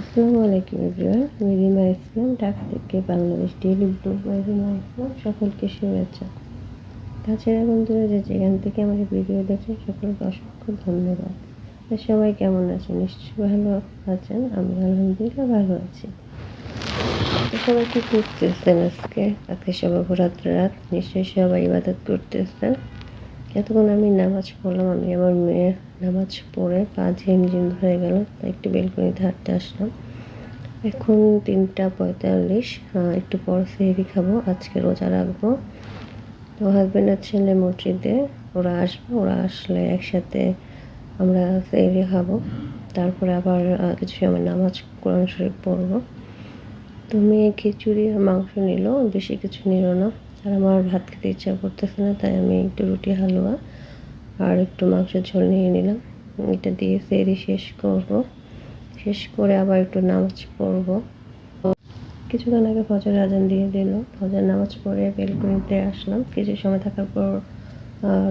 আসসালামু আলাইকুম এভরিওয়ান আমি রিমা ইসলাম ঢাকা থেকে Bangladesh daily blog by Rima Islam, সকলকে শুভেচ্ছা। তাছাড়া বন্ধুরা, যে যেখান থেকে আমাদের ভিডিও দেখছেন, সকলকে অসংখ্য ধন্যবাদ। সবাই কেমন আছেন? নিশ্চয়ই ভালো আছেন, আমি আলহামদুলিল্লাহ ভালো আছি। সবাই কি করতেছেন আজকে? আজকে সবাই ভোরাত্র রাত, নিশ্চয়ই সবাই ইবাদত করতেছেন। এতক্ষণ আমি নামাজ পড়লাম, আমি আমার মেয়ে নামাজ পড়ে পা ঝিমঝিম ধরে গেল, তাই একটু বেলকনিতে হাঁটতে আসলাম। এখন তিনটা পঁয়তাল্লিশ একটু পর সেহরি খাব, আজকে রোজা রাখব। তো হাজব্যান্ড আর ছেলে মসজিদে, ওরা আসবে, ওরা আসলে একসাথে আমরা সেহরি খাব। তারপরে আবার কিছু সময় নামাজ কোরআন শরীফ পড়ব। তো মেয়ে খিচুড়ি আর মাংস নিল, বেশি কিছু নিল না। আর আমার ভাত খেতে ইচ্ছা করতেছে না, তাই আমি একটু রুটি, হালুয়া আর একটু মাংসের ঝোল নিয়ে নিলাম। এটা দিয়ে সেরি শেষ করব। শেষ করে আবার একটু নামাজ পড়ব। কিছুক্ষণ আগে ফজর আজান দিয়ে দিল। ফজর নামাজ পড়ে বেলকুনিতে আসলাম। কিছু সময় থাকার পর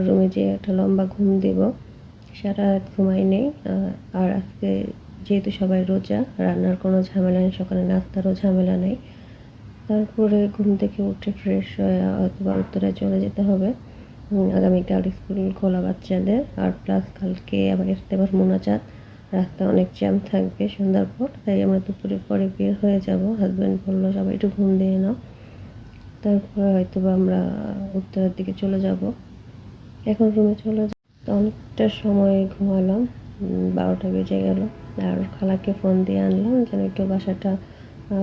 রুমে যেয়ে একটা লম্বা ঘুম দিব। সারা রাত ঘুমাই নেই আর আজকে যেহেতু সবাই রোজা, রান্নার কোনো ঝামেলা নেই, সকালে নাস্তারও ঝামেলা নেই। তারপরে ঘুম থেকে উঠে ফ্রেশ হয়ে অথবা উত্তরায় চলে যেতে হবে। আগামীকাল স্কুল খোলা বাচ্চাদের। আর প্লাস কালকে আবার ইফতেবার মোনাজাত। রাস্তায় অনেক জ্যাম থাকবে সন্ধ্যার পর, তাই আমরা দুপুরে পরে বের হয়ে যাব। হাজব্যান্ড বলল, সবাই একটু ঘুম দিয়ে নাও। তারপরে হয়তো বা আমরা উত্তরের দিকে চলে যাব। এখন রুমে চলে যাব অনেকটা সময় ঘুমালাম। বারোটা বেজে গেল। আর খালাকে ফোন দিয়ে আনলাম, যেন একটু বাসাটা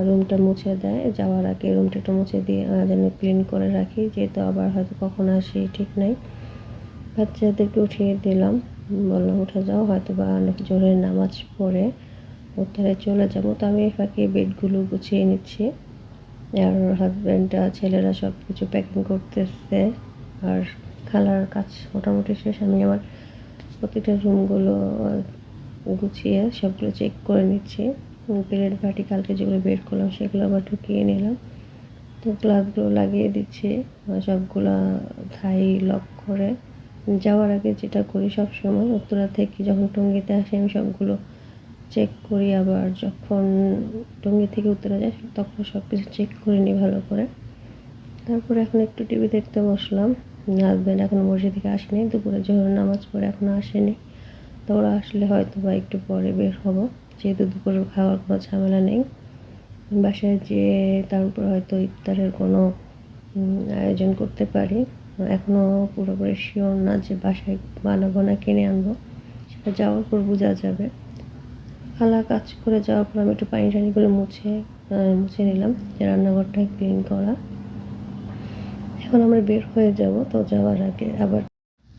রুমটা মুছে দেয়। যাওয়ার আগে রুমটা একটু মুছে দিয়ে যেন ক্লিন করে রাখি, যেহেতু আবার হয়তো কখন আসি, ঠিক নাই। বাচ্চাদেরকে উঠিয়ে দিলাম। বললাম, উঠে যাও হয়তো বা অনেক জোরে নামাজ পড়ে উত্তরে চলে যাব। তো আমি ফাঁকে বেডগুলো গুছিয়ে নিচ্ছি। আর হাজব্যান্ড ছেলেরা সব কিছু প্যাকিং করতেছে। আর খালার কাজ মোটামুটি শেষ। আমি আমার প্রতিটা রুমগুলো গুছিয়ে সবগুলো চেক করে নিচ্ছি। পেরেড বাটি কালকে যেগুলো বের করলাম সেগুলো আবার ঢুকিয়ে নিলাম। তো গ্লাভগুলো লাগিয়ে দিচ্ছি সবগুলো থাই লক করে। যাওয়ার আগে যেটা করি সব সময় উত্তরা থেকে যখন টঙ্গিতে আসি আমি সবগুলো চেক করি, আবার যখন টঙ্গি থেকে উত্তরা যাই তখন সব কিছু চেক করে নিই ভালো করে। তারপরে এখন একটু টিভি দেখতে বসলাম। হাজব্যান্ড এখন মসজিদ থেকে আসেনি, দুপুরে জোহর নামাজ পড়ে এখন আসেনি। তো ওরা আসলে হয়তো বা একটু পরে বের হব। যেহেতু দুপুরের খাওয়ার কোনো ঝামেলা নেই। বাসায় যেয়ে তারপর হয়তো ইফতারের কোনো আয়োজন করতে পারি। এখনও পুরোপুরি শিওর না যে বাসায় বানাবো না কিনে আনব। সেটা যাওয়ার পর বোঝা যাবে। খালা কাজ করে যাওয়ার পর আমি একটু পানি টানিগুলো মুছে মুছে নিলাম যে রান্নাঘরটা ক্লিন করা। এখন আমরা বের হয়ে যাব, তো যাওয়ার আগে আবার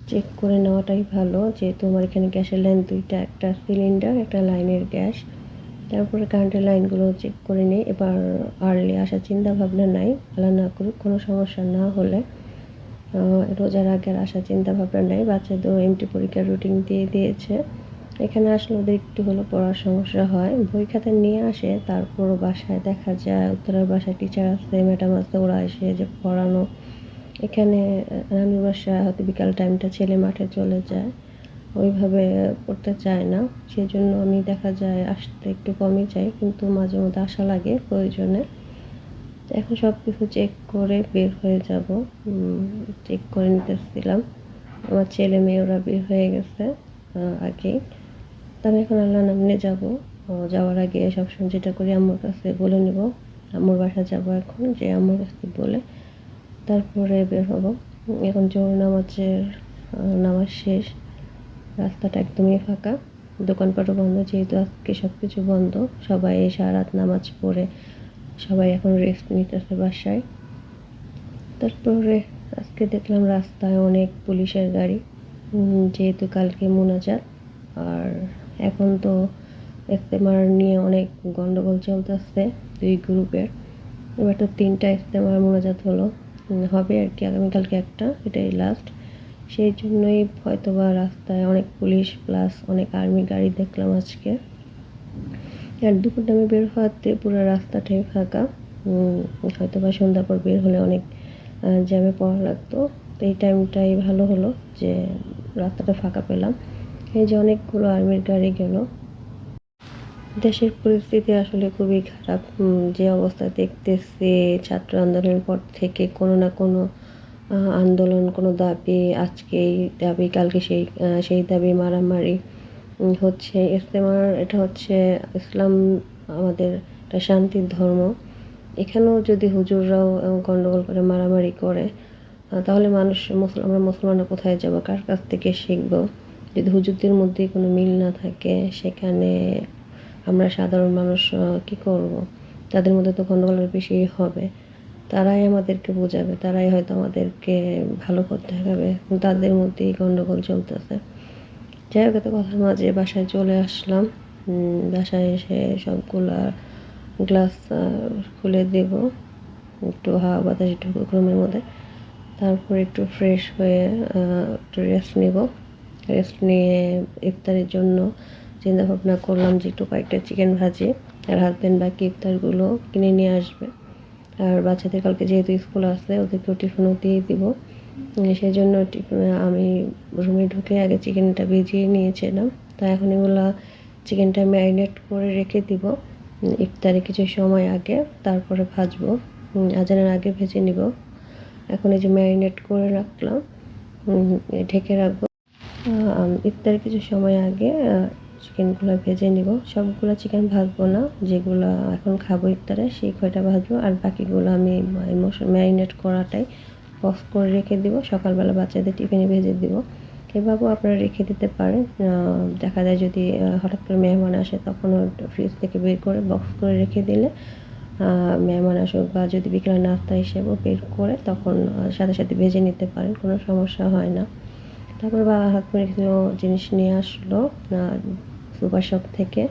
চেক করে নেওয়াটাই ভালো, যেহেতু আমার এখানে গ্যাসের লাইন দুইটা, একটা সিলিন্ডার একটা লাইনের গ্যাস। তারপরে কারেন্টের লাইনগুলো চেক করে নিই, এবার আর্লি আসার চিন্তা ভাবনা নাই, আল্লাহ না করুক, কোনো সমস্যা না হলে রোজার আগের আসার চিন্তা ভাবনা নাই। বাচ্চাদের এমটি পরীক্ষার রুটিন দিয়ে দিয়েছে। এখানে আসলে ওদের একটু হলো পড়ার সমস্যা হয়। বই খাতা নিয়ে আসে, তারপরও বাসায় দেখা যায়, উত্তরের বাসায় টিচার আছে ম্যাডাম আছে, ওরা এসে যে পড়ানো এখানে রানুর বাসায় হয়তো বিকাল টাইমটা ছেলে মাঠে চলে যায়। ওইভাবে পড়তে চায় না। সেই জন্য আমি দেখা যায় আসতে একটু কমই চাই কিন্তু মাঝে মধ্যে আসা লাগে প্রয়োজনে। এখন সব কিছু চেক করে বের হয়ে যাব। চেক করে নিতেছিলাম। আমার ছেলে মেয়ে ওরা বের হয়ে গেছে আগেই। তবে এখন আল্লাহ নামনে যাব। যাওয়ার আগে সবসময় যেটা করি আম্মুর কাছে বলে নেব। আম্মুর বাসা যাব এখন, যে আম্মুর কাছে বলে তারপরে বের হব। এখন জোর নামাজের নামাজ শেষ। রাস্তাটা একদমই ফাঁকা। দোকানপাটও বন্ধ, যেহেতু আজকে সব কিছু বন্ধ। সবাই সারা রাত নামাজ পড়ে, সবাই এখন রেস্ট নিতেছে বাসায়। তারপরে আজকে দেখলাম রাস্তায় অনেক পুলিশের গাড়ি। যেহেতু কালকে মোনাজাত, আর এখন তো ইস্তেমার নিয়ে অনেক গন্ডগোল চলতেছে দুই গ্রুপের। এবার তো তিনটা ইস্তেমার মোনাজাত হলো। হবে আর কি। আগামীকালকে একটা, এটাই লাস্ট সেই জন্যই হয়তো বা রাস্তায় অনেক পুলিশ প্লাস অনেক আর্মি গাড়ি দেখলাম আজকে। আর দুপুর টাইমে বের হওয়াতে পুরো রাস্তাটাই ফাঁকা। হয়তো বা সন্ধ্যার পর বের হলে অনেক জ্যামে পড়া লাগতো। তো এই টাইমটাই ভালো হলো যে রাস্তাটা ফাঁকা পেলাম। এই যে অনেকগুলো আর্মির গাড়ি গেল। দেশের পরিস্থিতি আসলে খুবই খারাপ। যে অবস্থা দেখতেছি ছাত্র আন্দোলনের পর থেকে কোনো না কোনো আন্দোলন কোনো দাবি আজকে এই দাবি কালকে সেই সেই দাবি মারামারি হচ্ছে ইস্তেমার এটা হচ্ছে ইসলাম আমাদের একটা শান্তির ধর্ম। এখানেও যদি হুজুররাও আহ, গন্ডগোল করে মারামারি করে তাহলে মানুষ মুসল আমরা মুসলমানরা কোথায় যাব? কার কাছ থেকে শিখব? যদি হুজুরদের মধ্যে কোনো মিল না থাকে সেখানে আমরা সাধারণ মানুষ কি করব? তাদের মধ্যে তো গন্ডগোলের বেশি হবে। তারাই আমাদেরকে বোঝাবে, তারাই হয়তো আমাদেরকে ভালো করতে হবে। তাদের মধ্যেই গন্ডগোল চলতেছে। যাই হোক, এত কথার মাঝে বাসায় চলে আসলাম। বাসায় এসে সবগুলা গ্লাস খুলে দেব। একটু হাওয়া বাতাস ঢুকুক রুমের মধ্যে। তারপর একটু ফ্রেশ হয়ে একটু রেস্ট নেব। রেস্ট নিয়ে ইফতারের জন্য চিন্তা ভাবনা করলাম যে একটু কয়েকটা চিকেন ভাজি আর হাজব্যান্ড বাকি ইফতারগুলো কিনে নিয়ে আসবে। আর বাচ্চাদের কালকে যেহেতু স্কুল আছে, ওদেরকেও টিফিনও দিয়ে দিব। সেই জন্য আমি রুমে ঢুকে আগে চিকেনটা ভিজিয়ে নিয়েছিলাম। তা এখন এগুলা চিকেনটা ম্যারিনেট করে রেখে দিব। ইফতারে কিছু সময় আগে, তারপরে ভাজবো। আজানের আগে ভেজে নিব। এখন এই যে ম্যারিনেট করে রাখলাম। ঢেকে রাখব। ইফতারে কিছু সময় আগে চিকেনগুলো ভেজে নিব। সবগুলো চিকেন ভাজবো না, যেগুলো এখন খাব ইফতারে, সেই কয়টা ভাজবো। আর বাকিগুলো আমি ম্যারিনেট করাটাই বক্স করে রেখে দিব। সকালবেলা বাচ্চাদের টিফিনে ভেজে দিব। এভাবেও আপনারা রেখে দিতে পারেন। দেখা যায় যদি হঠাৎ করে মেহমান আসে, তখন ফ্রিজ থেকে বের করে বক্স করে রেখে দিলে মেহমান আসুক বা যদি বিকেলের নাস্তা হিসেবেও বের করে, তখন সাথে সাথে ভেজে নিতে পারেন, কোনো সমস্যা হয় না। তারপর বা হাত করে কিছু জিনিস নিয়ে আসলো সুপার শপ থেকে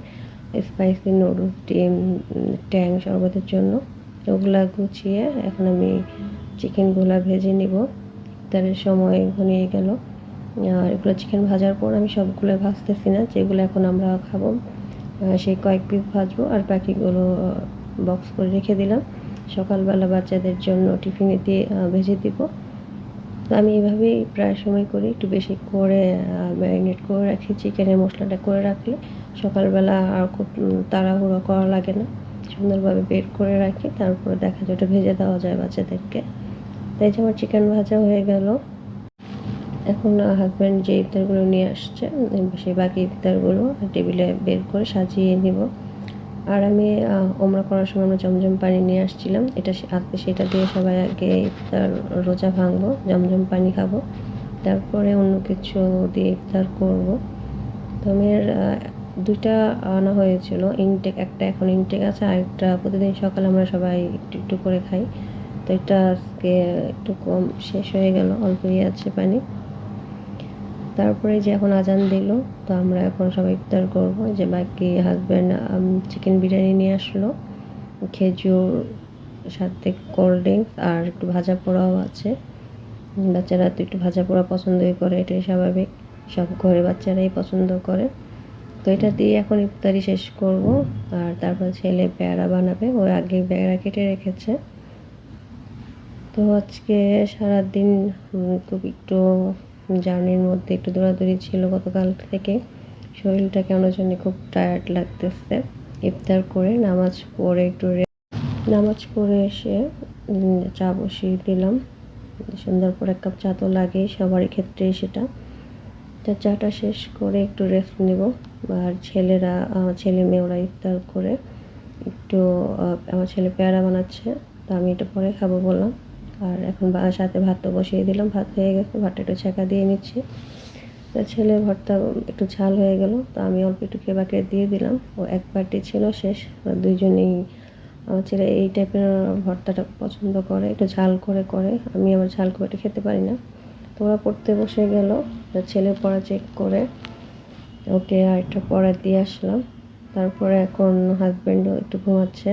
স্পাইসি নুডলস ডিম ট্যাং শরবতের জন্য। ওগুলা গুছিয়ে এখন আমি চিকেনগুলা ভেজে নিব। তার সময় ঘনিয়ে গেল। আর এগুলো চিকেন ভাজার পর আমি সবগুলো ভাজতেছি না, যেগুলো এখন আমরা খাব। সেই কয়েক পিস ভাজবো আর বাকিগুলো বক্স করে রেখে দিলাম। সকালবেলা বাচ্চাদের জন্য টিফিনে দিয়ে ভেজে দিব। তো আমি এভাবেই প্রায় সময় করি, একটু বেশি করে ম্যারিনেট করে রাখি, চিকেনের মশলাটা করে রাখলে সকালবেলা আর খুব তাড়াহুড়ো করা লাগে না। সুন্দরভাবে বের করে রাখি, তারপরে দেখা যায় ওটা ভেজে দেওয়া যায় বাচ্চাদেরকে। তাই যে আমার চিকেন ভাজা হয়ে গেল। এখন হাজব্যান্ড যে ইফতারগুলো নিয়ে আসছে, সেই বাকি ইফতারগুলো টেবিলে বের করে সাজিয়ে নিব। আর আমি ওমরা করার সময় আমরা জমজম পানি নিয়ে আসছিলাম। এটা আজকে সেটা দিয়ে সবাই আগে ইফতার রোজা ভাঙবো, জমজম পানি খাব। তারপরে অন্য কিছু দিয়ে ইফতার করব। তো আমি দুইটা আনা হয়েছিল। ইনটেক একটা এখন ইনটেক আছে, আর একটা প্রতিদিন সকালে আমরা সবাই একটু একটু করে খাই। তো এটা আজকে একটু কম শেষ হয়ে গেল অল্পই আছে পানি। তারপরে যে এখন আজান দিল, তো আমরা এখন সবাই ইফতার করব। যে বাকি হাজব্যান্ড চিকেন বিরিয়ানি নিয়ে আসলো, খেজুর, সাথে কোল্ড ড্রিঙ্কস আর একটু ভাজা পোড়াও আছে। বাচ্চারা তো একটু ভাজা পোড়া পছন্দই করে, এটাই স্বাভাবিক। সব ঘরে বাচ্চারাই পছন্দ করে। তো এটা দিয়ে এখন ইফতারি শেষ করব। আর তারপর ছেলে পেয়ারা বানাবে, ও আগে পেয়ারা কেটে রেখেছে। তো আজকে সারাদিন খুব একটু জার্নির মধ্যে একটু দৌড়াদৌড়ি ছিল গতকাল থেকে। শরীরটা কেন জানি খুব টায়ার্ড লাগতেছে। ইফতার করে নামাজ পড়ে একটু নামাজ পড়ে এসে চা বসিয়ে দিলাম। সন্ধ্যার পর এক কাপ চা তো লাগেই, সবারই ক্ষেত্রে সেটা। তা চাটা শেষ করে একটু রেস্ট নেব। আর ছেলেরা ছেলে মেয়ে ওরা ইফতার করে একটু আমার ছেলে পেয়ারা বানাচ্ছে, তা আমি এটা পরে খাব বললাম। আর এখন সাথে ভাত তো বসিয়ে দিলাম। ভাত হয়ে গেছে, ভাতটা একটু ছেঁকা দিয়ে নিচ্ছি। তা ছেলে ভর্তা একটু ঝাল হয়ে গেল, তো আমি অল্প একটু খেয়ে বাকি দিয়ে দিলাম। ও এক পার্টি ছিল শেষ দুইজনেই, আমার ছেলে এই টাইপের ভর্তাটা পছন্দ করে, একটু ঝাল করে করে। আমি আমার ঝাল খুব একটা খেতে পারি না। তো ওরা পড়তে বসে গেল ছেলে পড়া চেক করে, ওকে আর একটা পড়া দিয়ে আসলাম। তারপরে এখন হাজব্যান্ডও একটু ঘুমাচ্ছে।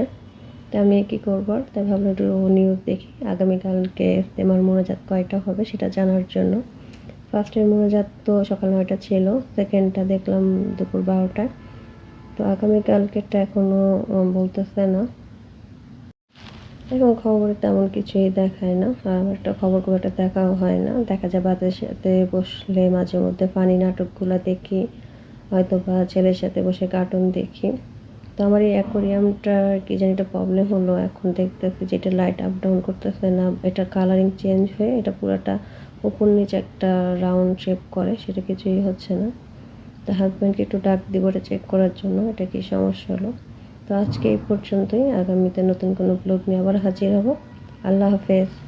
তা আমি কী করব? তাই ভাবলাম একটু নিউজ দেখি। আগামীকালকে ইস্তেমার মোনাজাত কয়টা হবে সেটা জানার জন্য। ফার্স্টের মোনাজাত তো সকাল নয়টা ছিল সেকেন্ডটা দেখলাম দুপুর বারোটায় তো আগামীকালকেরটা এখনও বলতেছে না। এখন খবরে তেমন কিছুই দেখায় না। আর আমার একটা খবর খুব একটা দেখাও হয় না। দেখা যায় বাদের সাথে বসলে মাঝে মধ্যে ফানি নাটকগুলো দেখি। হয়তো বা ছেলের সাথে বসে কার্টুন দেখি। তো আমার এই অ্যাকোরিয়ামটা কি জানি একটা প্রবলেম হলো। এখন দেখতেছি যে এটা লাইট আপ ডাউন করতেছে না, এটা কালারিং চেঞ্জ হয়ে এটা পুরোটা উপর নিচে একটা রাউন্ড শেপ করে, সেটা কিছুই হচ্ছে না। তো হাজব্যান্ডকে একটু ডাক দিব এটা চেক করার জন্য, এটা কি সমস্যা হলো? তো আজকে এই পর্যন্তই, আগামীতে নতুন কোনো ব্লগ নিয়ে আবার হাজির হব। আল্লাহ হাফেজ।